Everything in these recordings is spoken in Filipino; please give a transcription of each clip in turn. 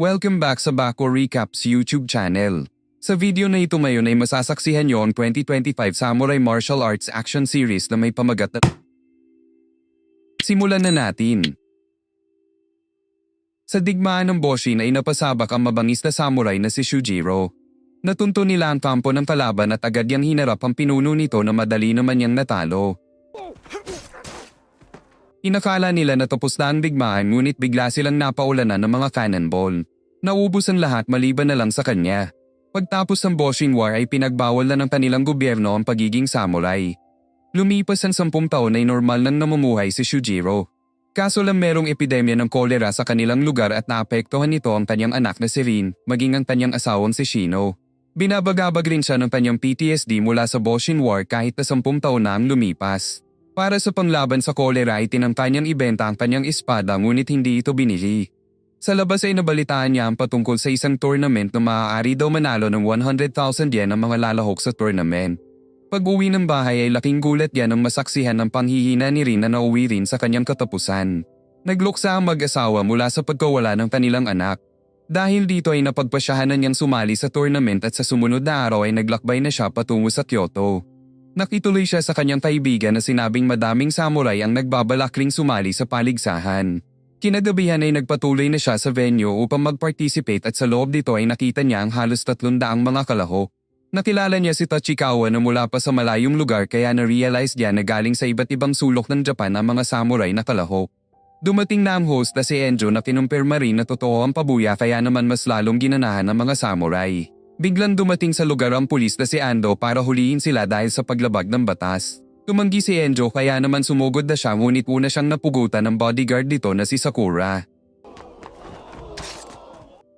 Welcome back sa Bako Recaps YouTube channel. Sa video na ito ngayon ay masasaksihan nyo ang 2025 Samurai Martial Arts Action Series na may pamagat na... Simulan na natin. Sa digmaan ng Boshin ay napasabak ang mabangis na samurai na si Shujiro. Natunto nila ang kampo ng kalaban at agad niyang hinarap ang pinuno nito na madali naman niyang natalo. Inakala nila na tapos na ang digmaan ngunit bigla silang napaulanan ng mga cannonball. Naubos ang lahat maliban na lang sa kanya. Pagtapos ng Boshin War ay pinagbawal na ng kanilang gobyerno ang pagiging samurai. Lumipas ang sampung taon ay normal nang namumuhay si Shujiro. Kaso lang merong epidemya ng kolera sa kanilang lugar at naapektuhan nito ang kanyang anak na si Rin, maging ang kanyang asawang si Shino. Binabagabag rin siya ng kanyang PTSD mula sa Boshin War kahit na sampung taon na ang lumipas. Para sa panglaban sa kolera ay tinangka ibenta ang kanyang espada ngunit hindi ito binili. Sa labas ay nabalitaan niya ang patungkol sa isang tournament na maaari daw manalo ng 100,000 yen ang mga lalahok sa tournament. Pag uwi ng bahay ay laking gulat yan ang masaksihan ng panghihina ni Rin na nauwi rin sa kanyang katapusan. Nagluksa ang mag-asawa mula sa pagkawala ng kanilang anak. Dahil dito ay napagpasyahan na niyang sumali sa tournament at sa sumunod na araw ay naglakbay na siya patungo sa Kyoto. Nakituloy siya sa kanyang kaibigan na sinabing madaming samurai ang nagbabalak ring sumali sa paligsahan. Kinagabihan ay nagpatuloy na siya sa venue upang mag-participate at sa loob dito ay nakita niya ang halos 300 mga kalahok. Nakilala niya si Tachikawa na mula pa sa malayong lugar kaya na-realize niya na galing sa iba't ibang sulok ng Japan ang mga samurai na kalahok. Dumating na ang host na si Enjo na kinumpirma rin na totoo ang pabuya kaya naman mas lalong ginanahan ng mga samurai. Biglang dumating sa lugar ang pulis na si Ando para huliin sila dahil sa paglabag ng batas. Tumanggi si Enjo kaya naman sumugod na siya ngunit una siyang napugutan ng bodyguard dito na si Sakura.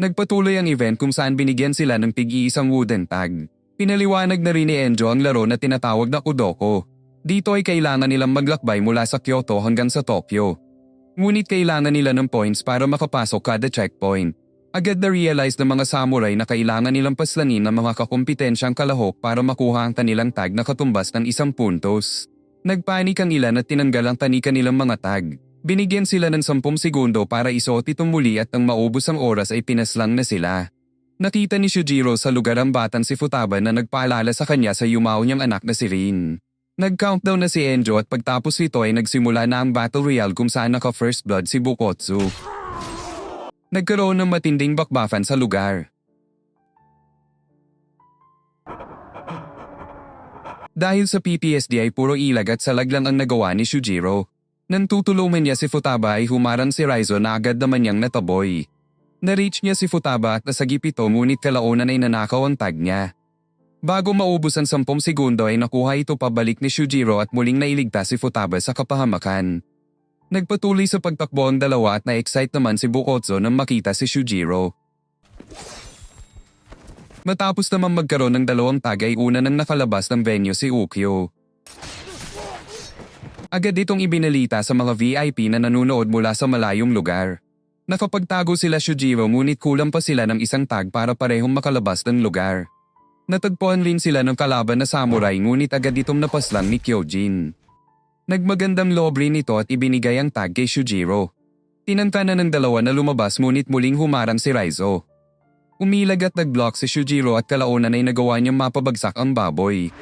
Nagpatuloy ang event kung saan binigyan sila ng tig-iisang wooden tag. Pinaliwanag na rin ni Enjo ang laro na tinatawag na Kudoko. Dito ay kailangan nilang maglakbay mula sa Kyoto hanggang sa Tokyo. Ngunit kailangan nila ng points para makapasok kada checkpoint. Agad na realize ng mga samurai na kailangan nilang paslanin ng mga kakompetensyang kalahok para makuha ang kanilang tag na katumbas ng isang puntos. Nagpanik ang ilan at tinanggal ang tanika nilang mga tag. Binigyan sila ng 10 segundo para isuot itong muli at nang maubos ang oras ay pinaslang na sila. Nakita ni Shujiro sa lugar ang batang si Futaba na nagpaalala sa kanya sa yumao niyang anak na si Rin. Nag-countdown na si Enjo at pagtapos nito ay nagsimula na ang Battle Royale kung saan naka first blood si Bukotsu. Nagkaroon ng matinding bakbafan sa lugar. Dahil sa PTSD ay puro ilag at salag lang ang nagawa ni Shujiro. Nang tutulungan niya si Futaba ay humarang si Raizo na agad naman niyang nataboy. Na-reach niya si Futaba at nasagip ito ngunit kalaunan ay nanakaw ang tag niya. Bago maubos ang 10 segundo ay nakuha ito pabalik ni Shujiro at muling nailigtas si Futaba sa kapahamakan. Nagpatuloy sa pagtakbo ang dalawa at na-excite naman si Bukotso nang makita si Shujiro. Matapos naman magkaroon ng dalawang tag ay una nang nakalabas ng venue si Ukyo. Agad itong ibinalita sa mga VIP na nanunood mula sa malayong lugar. Nakapagtago sila Shujiro ngunit kulang pa sila ng isang tag para parehong makalabas ng lugar. Natagpuan rin sila ng kalaban na samurai ngunit agad itong napaslang ni Kyojin. Nagmagandang loob rin ito at ibinigay ang tag kay Shujiro. Tinanta na ng dalawa na lumabas ngunit muling humarang si Raizo. Umilag at nag-block si Shujiro at kalaunan ay nagawa niyang mapabagsak ang baboy.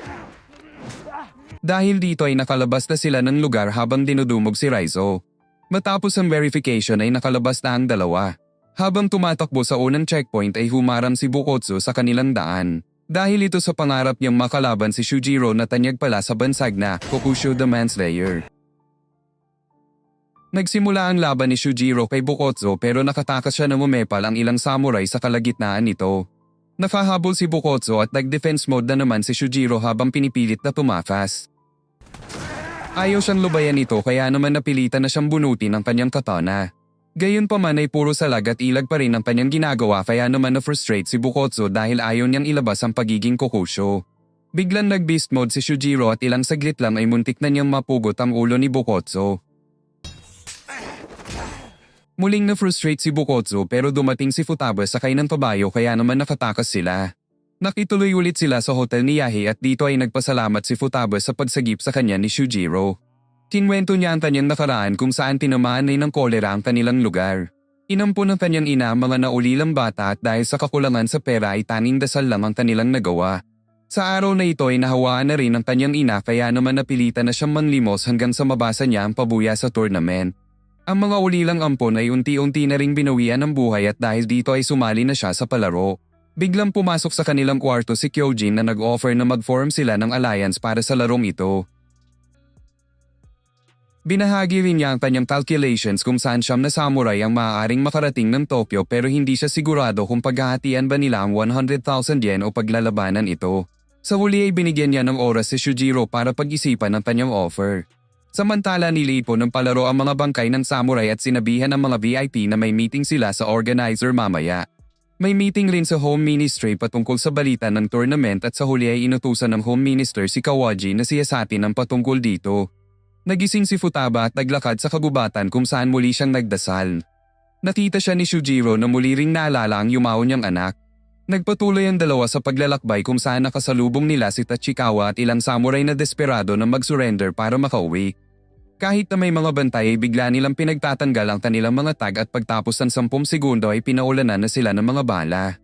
Dahil dito ay nakalabas na sila ng lugar habang dinudumog si Raizo. Matapos ang verification ay nakalabas na ang dalawa. Habang tumatakbo sa unang checkpoint ay humarang si Bukotsu sa kanilang daan. Dahil ito sa pangarap niyang makalaban si Shujiro na tanyag pala sa bansag na Kokusho the Manslayer. Nagsimula ang laban ni Shujiro kay Bukotsu pero nakatakas siya na mumepal ang ilang samurai sa kalagitnaan nito. Nakahabol si Bukotsu at nag-defense mode na naman si Shujiro habang pinipilit na tumakas. Ayaw siyang lubayan ito kaya naman napilitan na siyang bunutin ang kanyang katana. Gayon pa man ay puro salag at ilag pa rin ang kanyang ginagawa kaya naman na-frustrate si Bukotsu dahil ayaw niyang ilabas ang pagiging kokusyo. Biglang nag-beast mode si Shujiro at ilang saglit lang ay muntik na niyang mapugot ang ulo ni Bukotsu. Muling na-frustrate si Bukotsu pero dumating si Futaba sakay ng pabayo kaya naman nakatakas sila. Nakituloy ulit sila sa hotel ni Yahi at dito ay nagpasalamat si Futaba sa pagsagip sa kanya ni Shujiro. Kinwento niya ang kanyang nakaraan kung saan tinamaan ay ng kolera ang kanilang lugar. Inampo ng kanyang ina ang mga naulilang bata at dahil sa kakulangan sa pera ay taning dasal lang ang kanilang nagawa. Sa araw na ito ay nahawaan na rin ng kanyang ina kaya naman napilitan na siyang manlimos hanggang sa mabasa niya ang pabuya sa tournament. Ang mga ulilang ampon ay unti-unti na ring binawian ng buhay at dahil dito ay sumali na siya sa palaro. Biglang pumasok sa kanilang kwarto si Kyojin na nag-offer na mag-form sila ng alliance para sa larong ito. Binahagi rin niya ang kanyang calculations kung saan siyam na samurai ang maaaring makarating ng Tokyo pero hindi siya sigurado kung paghahatian ba nila ang 100,000 yen o paglalabanan ito. Sa huli ay binigyan niya ng oras si Shujiro para pag-isipan ang kanyang offer. Samantala nilipo ng palaro ang mga bangkay ng samurai at sinabihan ng mga VIP na may meeting sila sa organizer mamaya. May meeting rin sa Home Ministry patungkol sa balita ng tournament at sa huli ay inutusan ng Home Minister si Kawaji na siyasatin ang patungkol dito. Nagising si Futaba at naglakad sa kagubatan kung saan muli siyang nagdasal. Nakita siya ni Shujiro na muli ring naalala ang yumao niyang anak. Nagpatuloy ang dalawa sa paglalakbay kung saan nakasalubong nila si Tachikawa at ilang samurai na desperado na mag-surrender para makauwi. Kahit na may mga bantay ay bigla nilang pinagtatanggal ang kanilang mga tag at pagtapos ng 10 segundo ay pinaulanan na sila ng mga bala.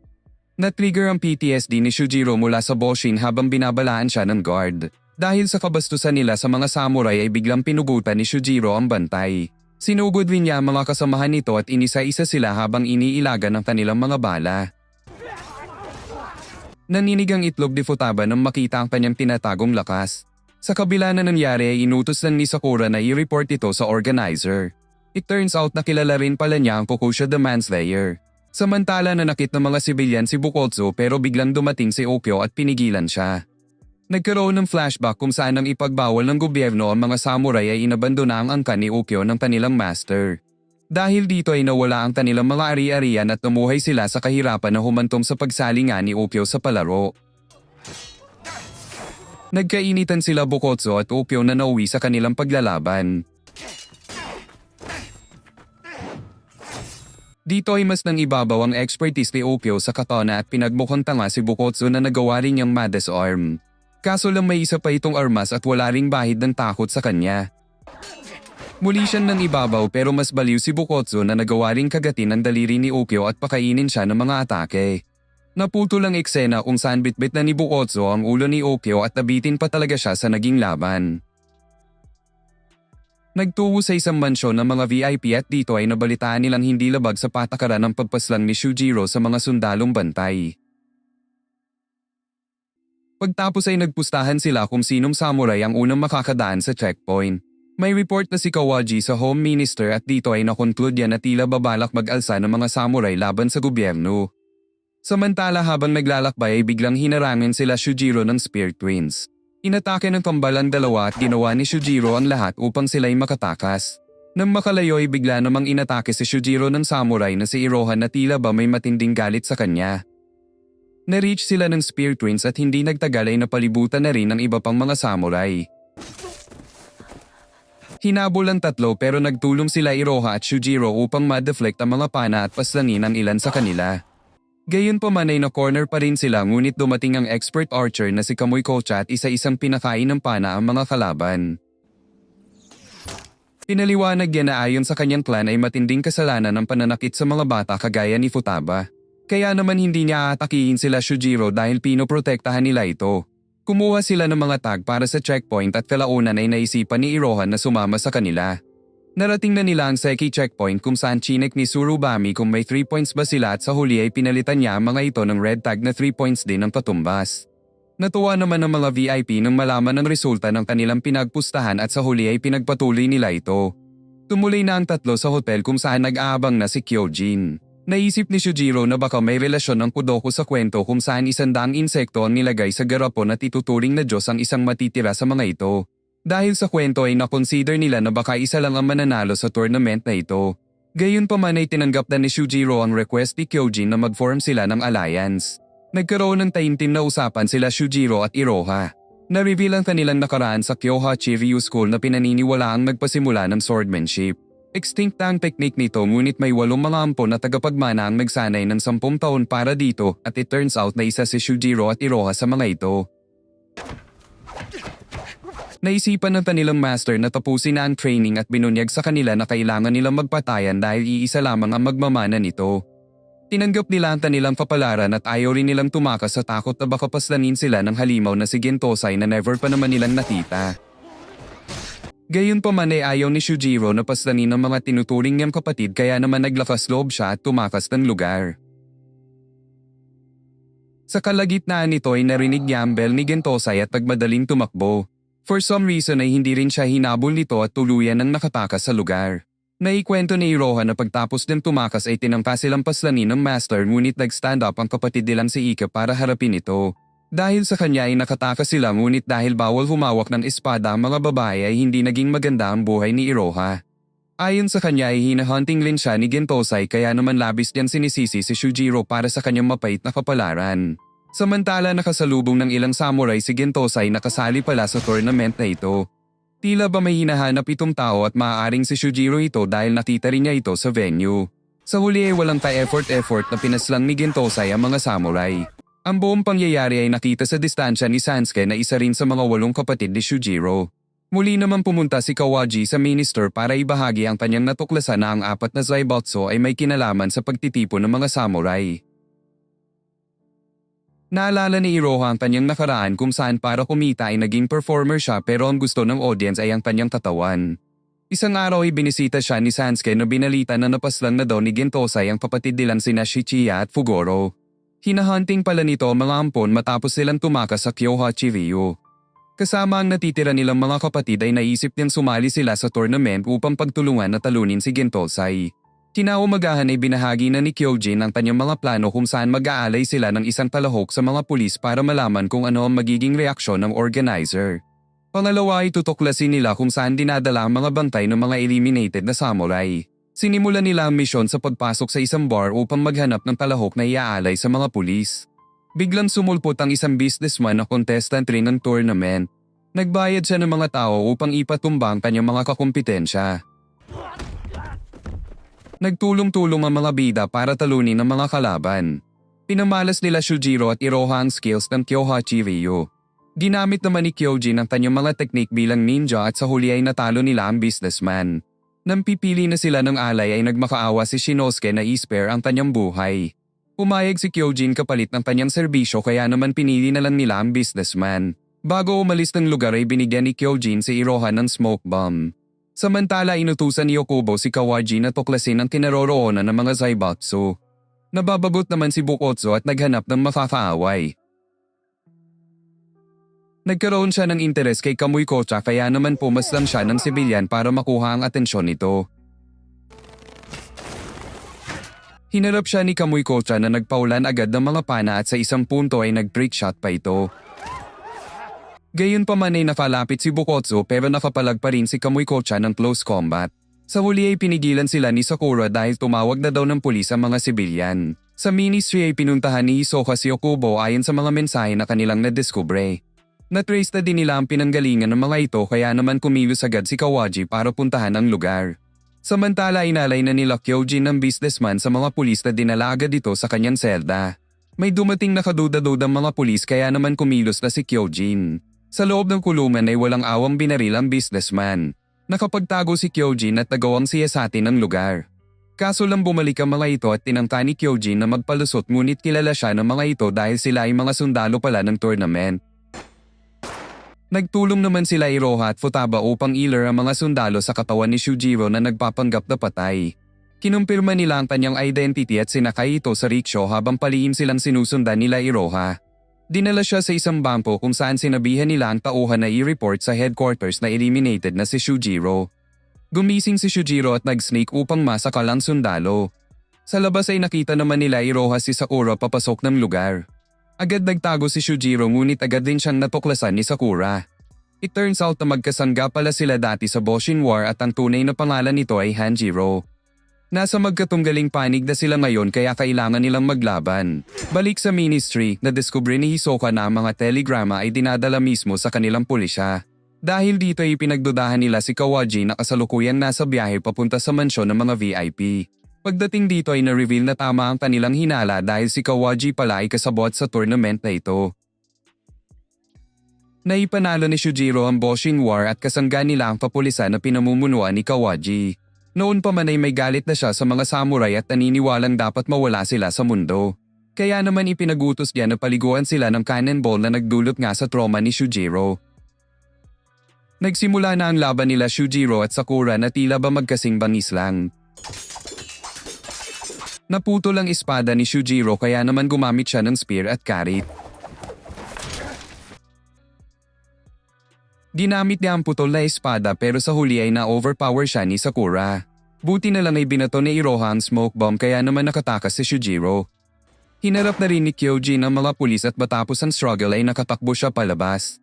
Na-trigger ang PTSD ni Shujiro mula sa Boshin habang binabalaan siya ng guard. Dahil sa kabastusan nila sa mga samurai ay biglang pinugutan ni Shujiro ang bantay. Sinugod rin niya ang mga kasamahan nito at inisa-isa sila habang iniilagan ng kanilang mga bala. Naninig ang itlog ni Futaba nang makita ang kanyang tinatagong lakas. Sa kabila na nangyari ay inutos lang ni Sakura na i-report ito sa organizer. It turns out na kilala rin pala niya ang Kokusha the Manslayer. Samantala nanakit ng mga sibilyan si Bukotsu pero biglang dumating si Okyo at pinigilan siya. Nagkaroon ng flashback kung saan ang ipagbawal ng gobyerno ang mga samurai ay inabandona ang angkan ni Okyo ng kanilang master. Dahil dito ay nawala ang kanilang mga ari-arian at namuhay sila sa kahirapan na humantong sa pagsalingan ni Okyo sa palaro. Nagkainitan sila Bukotso at Okyo na nauwi sa kanilang paglalaban. Dito ay mas nang ibabaw ang expertise ni Okyo sa katana at pinagmukhang tanga si Bukotso na nagawa rin niyang Madas Arm. Kaso lang may isa pa itong armas at wala ring bahid ng takot sa kanya. Muli siyang nang ibabaw pero mas baliw si Bukotso na nagawa ring kagatin ang daliri ni Okyo at pakainin siya ng mga atake. Naputol ang eksena kung saan bitbit na ni Bukotso ang ulo ni Okyo at nabitin pa talaga siya sa naging laban. Nagtuwo sa isang mansyon ng mga VIP at dito ay nabalitaan nilang hindi labag sa patakaran ng pagpaslang ni Shujiro sa mga sundalong bantay. Pagtapos ay nagpustahan sila kung sinong samurai ang unang makakadaan sa checkpoint. May report na si Kawaji sa Home Minister at dito ay nakonclude yan na tila babalak mag-alsa ng mga samurai laban sa gobyerno. Samantala habang naglalakbay ay biglang hinarangin sila Shujiro ng Spear Twins. Inatake ng kambal ang dalawa at ginawa ni Shujiro ang lahat upang sila'y makatakas. Nang makalayo ay bigla namang inatake si Shujiro ng samurai na si Iroha na tila ba may matinding galit sa kanya. Na-reach sila ng Spear Twins at hindi nagtagal ay napalibutan na rin ng iba pang mga samurai. Hinabol ang tatlo pero nagtulong sila Iroha at Shujiro upang ma-deflect ang mga pana at paslanin ang ilan sa kanila. Gayon pa man ay na-corner pa rin sila ngunit dumating ang expert archer na si Kamoy Kocha at isa-isang pinakain ng pana ang mga kalaban. Pinaliwanag niya na ayon sa kanyang clan ay matinding kasalanan ang pananakit sa mga bata kagaya ni Futaba. Kaya naman hindi niya atakihin sila Shujiro dahil pinoprotektahan nila ito. Kumuha sila ng mga tag para sa checkpoint at kalaunan ay naisipan ni Irohan na sumama sa kanila. Narating na nila ang Seki checkpoint kung saan chinek ni Surubami kung may 3 points ba sila at sa huli ay pinalitan niya ang mga ito ng red tag na 3 points din ang patumbas. Natuwa naman ang mga VIP nang malaman ang resulta ng kanilang pinagpustahan at sa huli ay pinagpatuloy nila ito. Tumuloy na ang tatlo sa hotel kung saan nag-aabang na si Kyojin. Naisip ni Shujiro na baka may relasyon ng Kudoku sa kwento kung saan isandaang insekto ang nilagay sa garapon at ituturing na Diyos ang isang matitira sa mga ito. Dahil sa kwento ay nakonsider nila na baka isa lang ang mananalo sa tournament na ito. Gayunpaman ay tinanggap na ni Shujiro ang request ni Kyojin na mag-form sila ng alliance. Nagkaroon ng taimtim na usapan sila Shujiro at Iroha. Na-reveal ang kanilang nakaraan sa Kyohachi Ryu School na pinaniniwala ang nagpasimula ng swordmanship. Extinct na ang teknik nito ngunit may walong mga ampon na tagapagmana ang nagsanay ng sampung taon para dito at it turns out na isa si Shujiro at Iroha sa mga ito. Naisipan ng kanilang master na tapusin na ang training at binunyag sa kanila na kailangan nilang magpatayan dahil iisa lamang ang magmamana nito. Tinanggap nila ang kanilang kapalaran at ayaw rin nilang tumakas sa takot na baka paslanin sila ng halimaw na si Gentosay na never pa naman nilang nakita. Gayon pa man ay ayaw ni Shujiro na paslanin ng mga tinuturing niyang kapatid kaya naman naglakas loob siya at tumakas ng lugar. Sa kalagitnaan nito ay narinig niya ang bell ni Gentosay at nagmadaling tumakbo. For some reason ay hindi rin siya hinabol nito at tuluyan ang nakatakas sa lugar. Naikwento ni Iroha na pagtapos ng tumakas ay tinangka silang paslanin ng master ngunit nag-stand up ang kapatid nilang si Ika para harapin ito. Dahil sa kanya ay nakatakas sila ngunit dahil bawal humawak ng espada ang mga babae ay hindi naging maganda ang buhay ni Iroha. Ayon sa kanya ay hinahunting rin siya ni Gentosay kaya naman labis diyan sinisisi si Shujiro para sa kanyang mapait na kapalaran. Samantala nakasalubong ng ilang samurai si Gentosay na kasali pala sa tournament na ito. Tila ba may hinahanap itong tao at maaaring si Shujiro ito dahil nakita rin niya ito sa venue. Sa huli ay walang pa-effort-effort na pinaslang ni Gentosay ang mga samurai. Ang buong pangyayari ay nakita sa distansya ni Sansuke na isa rin sa mga walong kapatid ni Shujiro. Muli naman pumunta si Kawaji sa minister para ibahagi ang kanyang natuklasan na ang apat na Zaibutsu ay may kinalaman sa pagtitipon ng mga samurai. Naalala ni Iroha ang kanyang nakaraan kung saan para kumita ay naging performer siya pero ang gusto ng audience ay ang kanyang katawan. Isang araw ay binisita siya ni Sansuke na binalita na napaslang na daw ni Gentosay ang kapatid nilang sina Shichiya at Fugoro. Hinahunting pala nito ang mga ampon matapos silang tumakas sa Kyohachi Ryu. Kasama ang natitira nilang mga kapatid ay naisip niyang sumali sila sa tournament upang pagtulungan na talunin si Gentosay. Kinaumagahan ay binahagi na ni Kyojin ang kanyang mga plano kung saan mag-aalay sila ng isang palahok sa mga pulis para malaman kung ano ang magiging reaksyon ng organizer. Pangalawa ay tutuklasin nila kung saan dinadala ang mga bantay ng mga eliminated na samurai. Sinimulan nila ang misyon sa pagpasok sa isang bar upang maghanap ng palahok na iaalay sa mga pulis. Biglang sumulpot ang isang businessman na contestant rin ng tournament. Nagbayad siya ng mga tao upang ipatumba ang kanyang mga kakumpetensya. Nagtulong-tulong ang mga bida para talunin ang mga kalaban. Pinamalas nila Shujiro at Iroha ang skills ng Kyohachi Ryu. Ginamit naman ni Kyojin ang kanyang mga teknik bilang ninja at sa huli ay natalo nila ang businessman. Nang pipili na sila ng alay ay nagmakaawa si Shinosuke na i-spare ang kanyang buhay. Umayag si Kyojin kapalit ng kanyang serbisyo kaya naman pinili na lang nila ang businessman. Bago umalis ng lugar ay binigyan ni Kyojin si Iroha ng smoke bomb. Samantala inutusan ni Yokubo si Kawaji na tuklasin ang kinaroroonan ng mga Zaibatsu. Nababagot naman si Bukotsu at naghanap ng makakaaway. Nagkaroon siya ng interes kay Kamuy Kocha kaya naman pumaslang siya ng sibilyan para makuha ang atensyon nito. Hinarap siya ni Kamuy Kocha na nagpaulan agad ng mga pana at sa isang punto ay nag-trick shot pa ito. Gayon pa man ay nakalapit si Bukotsu pero nakapalag pa rin si Kamuy Kocha ng close combat. Sa huli ay pinigilan sila ni Sakura dahil tumawag na daw ng pulis ang mga sibilyan. Sa ministry ay pinuntahan ni Hisoka si Okubo ayon sa mga mensahe na kanilang nadiskubre. Natrace na din nila ang pinanggalingan ng mga ito kaya naman kumilos agad si Kawaji para puntahan ang lugar. Samantala inalay na nila Kyojin ng businessman sa mga pulis na dinala agad ito sa kanyang selda. May dumating na kaduda-dudang mga pulis kaya naman kumilos na si Kyojin. Sa loob ng kulungan ay walang awang binaril ang businessman. Nakapagtago si Kyojin at nagawang siyasatin ng lugar. Kaso lang bumalik ang mga ito at tinangka ni Kyojin na magpalusot ngunit kilala siya ng mga ito dahil sila ay mga sundalo pala ng tournament. Nagtulong naman sila Iroha at Futaba upang iler ang mga sundalo sa katawan ni Shujiro na nagpapanggap na patay. Kinumpirma nila ang kanyang identity at sinakay ito sa rickshaw habang palihim silang sinusundan nila Iroha. Dinala siya sa isang bangko kung saan sinabihan nila ang tauhan na i-report sa headquarters na eliminated na si Shujiro. Gumising si Shujiro at nag-sneak upang masakal ang sundalo. Sa labas ay nakita naman nila Iroha si Sakura papasok ng lugar. Agad nagtago si Shujiro ngunit agad din siyang natuklasan ni Sakura. It turns out na magkasangga pala sila dati sa Boshin War at ang tunay na pangalan nito ay Hanjiro. Nasa magkatunggaling panig na sila ngayon kaya kailangan nilang maglaban. Balik sa ministry, nadiskubre ni Hisoka na ang mga telegrama ay dinadala mismo sa kanilang pulisya. Dahil dito ay pinagdudahan nila si Kawaji na kasalukuyang nasa biyahe papunta sa mansyon ng mga VIP. Pagdating dito ay na-reveal na tama ang kanilang hinala dahil si Kawaji pala ay kasabot sa tournament na ito. Naipanalo ni Shujiro ang Boshin War at kasangga nila ang kapulisan na pinamumunuan ni Kawaji. Noon pa man ay may galit na siya sa mga samurai at naniniwalang dapat mawala sila sa mundo. Kaya naman ipinagutos niya na paliguan sila ng cannonball na nagdulot nga sa trauma ni Shujiro. Nagsimula na ang laban nila Shujiro at Sakura na tila ba magkasing bangis lang. Naputol ang espada ni Shujiro kaya naman gumamit siya ng spear at karit. Ginamit niya ang putol na espada pero sa huli ay na-overpower siya ni Sakura. Buti na lang ay binato ni Iroha ang smoke bomb kaya naman nakatakas si Shujiro. Hinarap na rin ni Kyojin ang mga pulis at matapos ang struggle ay nakatakbo siya palabas.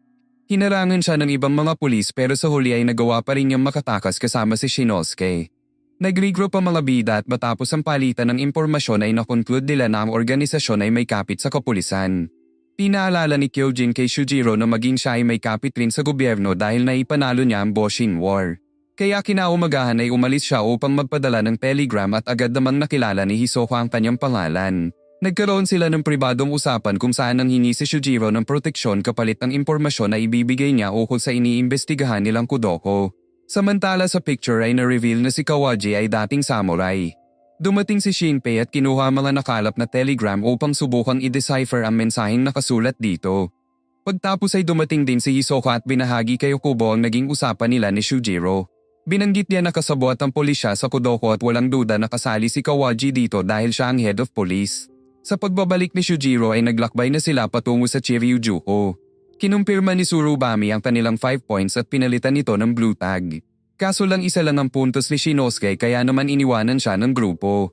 Hinarangan siya ng ibang mga pulis pero sa huli ay nagawa pa rin niyang makatakas kasama si Shinosuke. Nag-regroup ang mga bida at matapos ang palitan ng impormasyon ay nakonclude nila na ang organisasyon ay may kapit sa kapulisan. Pinaalala ni Kyojin kay Shujiro na maging siya ay may kapit rin sa gobyerno dahil naipanalo niya ang Boshin War. Kaya kinaumagahan ay umalis siya upang magpadala ng telegram at agad namang nakilala ni Hisoka ang kanyang pangalan. Nagkaroon sila ng pribadong usapan kung saan nang hingi si Shujiro ng proteksyon kapalit ng impormasyon na ibibigay niya ukol sa iniimbestigahan nilang Kudoko. Samantala sa picture ay na-reveal na si Kawaji ay dating samurai. Dumating si Shinpei at kinuha mga nakalap na telegram upang subukang i-decipher ang mensaheng nakasulat dito. Pagtapos ay dumating din si Hisoka at binahagi kay Okubo ang naging usapan nila ni Shujiro. Binanggit niya na kasabot ang pulisya sa Kudoko at walang duda na kasali si Kawaji dito dahil siya ang head of police. Sa pagbabalik ni Shujiro ay naglakbay na sila patungo sa Chiryujuko. Kinumpirma ni Surubami ang kanilang 5 points at pinalitan ito ng blue tag. Kaso lang isa lang ang puntos ni Shinosuke kaya naman iniwanan siya ng grupo.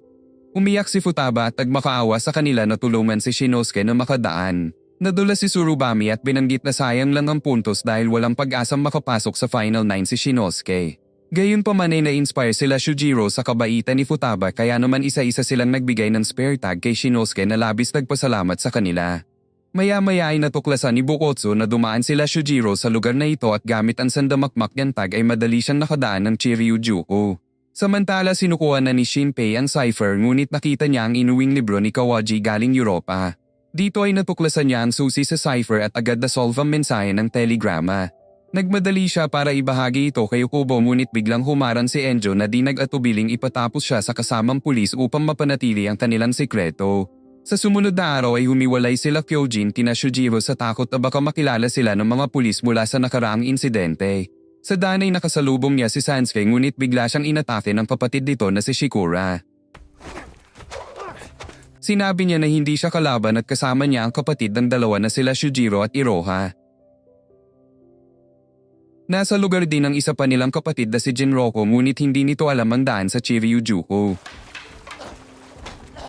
Umiyak si Futaba at nagmakaawa sa kanila na tulungan si Shinosuke na makadaan. Nadula si Surubami at binanggit na sayang lang ang puntos dahil walang pag-asang makapasok sa Final 9 si Shinosuke. Gayon pa man ay na-inspire sila Shujiro sa kabaitan ni Futaba kaya naman isa-isa silang nagbigay ng spare tag kay Shinosuke na labis nagpasalamat sa kanila. Maya-maya ay natuklasan ni Bukotsu na dumaan sila Shujiro sa lugar na ito at gamit ang sandamakmak niyang tag ay madali siyang nakadaan ng Chiryujuku. Samantala sinukuha na ni Shinpei ang cipher ngunit nakita niya ang inuwing libro ni Kawaji galing Europa. Dito ay natuklasan niya ang susi sa cipher at agad na solve ang mensahe ng telegrama. Nagmadali siya para ibahagi ito kay Okubo ngunit biglang humaran si Enjo na di nag-atubiling ipatapos siya sa kasamang pulis upang mapanatili ang kanilang sekreto. Sa sumunod na araw ay humiwalay sila Kyojin kina Shujiro sa takot na baka makilala sila ng mga pulis mula sa nakaraang insidente. Sa daan ay nakasalubong niya si Sansuke ngunit bigla siyang inatake ng kapatid nito na si Shikura. Sinabi niya na hindi siya kalaban at kasama niya ang kapatid ng dalawa na sila Shujiro at Iroha. Nasa lugar din ang isa pa nilang kapatid na si Jinroko ngunit hindi nito alam ang daan sa Chiryujuku.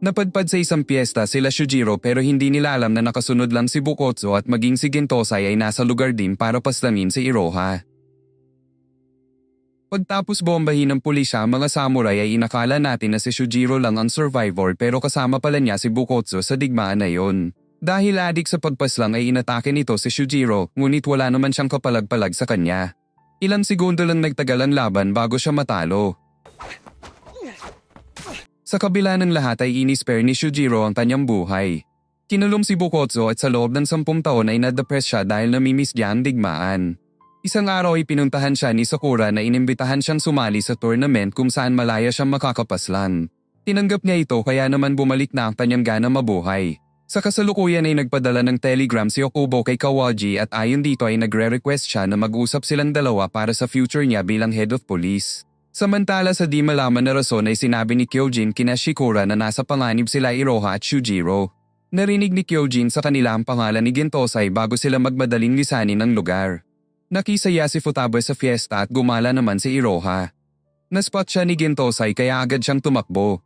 Napadpad sa isang piyesta sila Shujiro pero hindi nila alam na nakasunod lang si Bukotsu at maging si Gintosai ay nasa lugar din para paslamin si Iroha. Pagtapos bombahin ng pulisya mga samurai ay inakala natin na si Shujiro lang ang survivor pero kasama pala niya si Bukotsu sa digmaan na yon. Dahil adik sa pagpaslang ay inatake nito si Shujiro ngunit wala naman siyang kapalag-palag sa kanya. Ilang segundo lang nagtagal ang laban bago siya matalo. Sa kabila ng lahat ay inispare ni Shujiro ang kanyang buhay. Kinulong si Bukotsu at sa loob ng sampung taon ay nadepress siya dahil namimiss niya ang digmaan. Isang araw ay pinuntahan siya ni Sakura na inimbitahan siyang sumali sa tournament kung saan malaya siyang makakapaslan. Tinanggap niya ito kaya naman bumalik na ang kanyang gana mabuhay. Sa kasalukuyan ay nagpadala ng telegram si Okubo kay Kawaji at ayon dito ay nagre-request siya na mag-usap silang dalawa para sa future niya bilang head of police. Samantala sa di malaman na rason ay sinabi ni Kyojin kina Shikura na nasa panganib sila Iroha at Shujiro. Narinig ni Kyojin sa kanila ang pangalan ni Gintosai bago sila magmadaling lisanin ng lugar. Nakisaya si Futaba sa fiesta at gumala naman si Iroha. Naspot siya ni Gintosai kaya agad siyang tumakbo.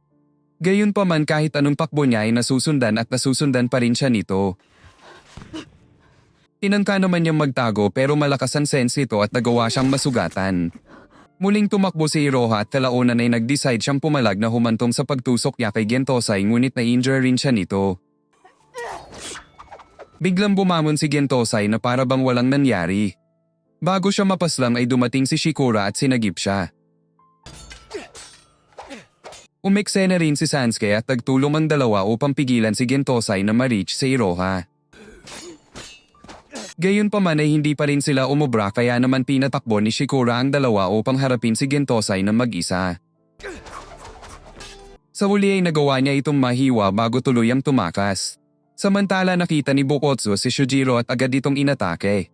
Gayon pa man kahit anong pakbo niya ay nasusundan at nasusundan pa rin siya nito. Tinangka naman niyang magtago pero malakas ang sense ito at nagawa siyang masugatan. Muling tumakbo si Iroha at kalaunan ay nag-decide siyang pumalag na humantong sa pagtusok niya kay Gentosai ngunit na-injure rin siya nito. Biglang bumamon si Gentosai na para bang walang nangyari. Bago siya mapaslang ay dumating si Shikura at sinagip siya. Umeksena rin si Sansuke at nagtulong ang dalawa upang pigilan si Gentosai na ma-reach si Iroha. Gayunpaman ay hindi pa rin sila umubra kaya naman pinatakbo ni Shikura ang dalawa upang harapin si Gentosay na mag-isa. Sa huli ay nagawa niya itong mahiwa bago tuluyang tumakas. Samantala nakita ni Bokotsu si Shujiro at agad itong inatake.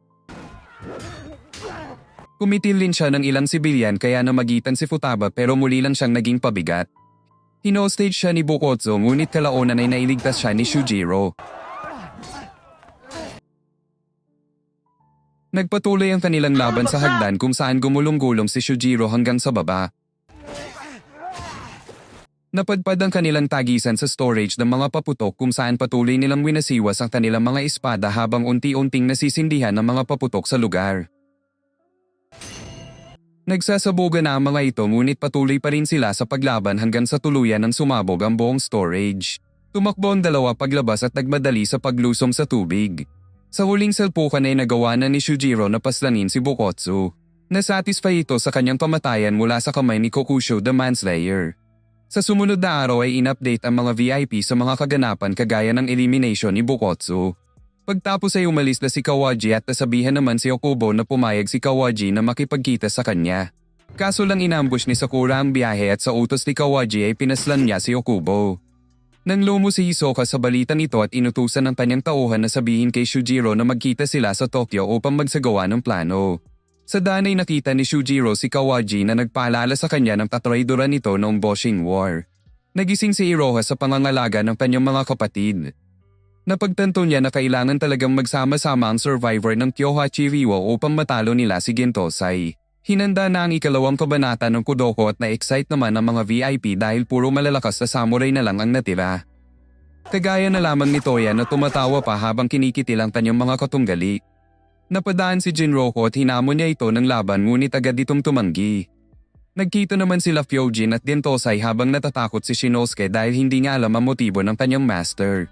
Kumitil din siya ng ilang sibilyan kaya namagitan si Futaba pero muli lang siyang naging pabigat. Hinostage siya ni Bokotsu ngunit kalaunan ay nailigtas siya ni Shujiro. Nagpatuloy ang kanilang laban sa hagdan kung saan gumulong-gulong si Shujiro hanggang sa baba. Napadpad ang kanilang tagisan sa storage ng mga paputok kung saan patuloy nilang winasiwas ang kanilang mga espada habang unti-unting nasisindihan ang mga paputok sa lugar. Nagsasabugan na ang mga ito ngunit patuloy pa rin sila sa paglaban hanggang sa tuluyan ng sumabog ang buong storage. Tumakbo ang dalawa paglabas at nagmadali sa paglusom sa tubig. Sa huling salpukan ay nagawa na ni Shujiro na paslanin si Bokotsu. Nasatisfy ito sa kanyang pamatayan mula sa kamay ni Kokusho the Manslayer. Sa sumunod na araw ay in-update ang mga VIP sa mga kaganapan kagaya ng elimination ni Bokotsu. Pagtapos ay umalis na si Kawaji at nasabihan naman si Okubo na pumayag si Kawaji na makipagkita sa kanya. Kaso lang inambush ni Sakura ang biyahe at sa utos ni Kawaji ay pinaslan niya si Okubo. Nang lumo si Hisoka sa balita nito at inutusan ng kanyang tauhan na sabihin kay Shujiro na magkita sila sa Tokyo upang magsagawa ng plano. Sa daan ay nakita ni Shujiro si Kawaji na nagpaalala sa kanya ng tatraidoran nito noong Boshin War. Nagising si Iroha sa pangangalaga ng kanyang mga kapatid. Napagtanto niya na kailangan talagang magsama-sama ang survivor ng Kyohachi Riwo upang matalo nila si Gentosai. Hinanda na ang ikalawang kabanata ng Kudoko at na-excite naman ang mga VIP dahil puro malalakas na samurai na lang ang natira. Kagaya na lamang ni Toya na tumatawa pa habang kinikitil ang kanyang mga katunggali. Napadaan si Jinroko at hinamon niya ito ng laban ngunit agad itong tumanggi. Nagkita naman sila Fyojin at Dentosai habang natatakot si Shinosuke dahil hindi nga alam ang motibo ng kanyang master.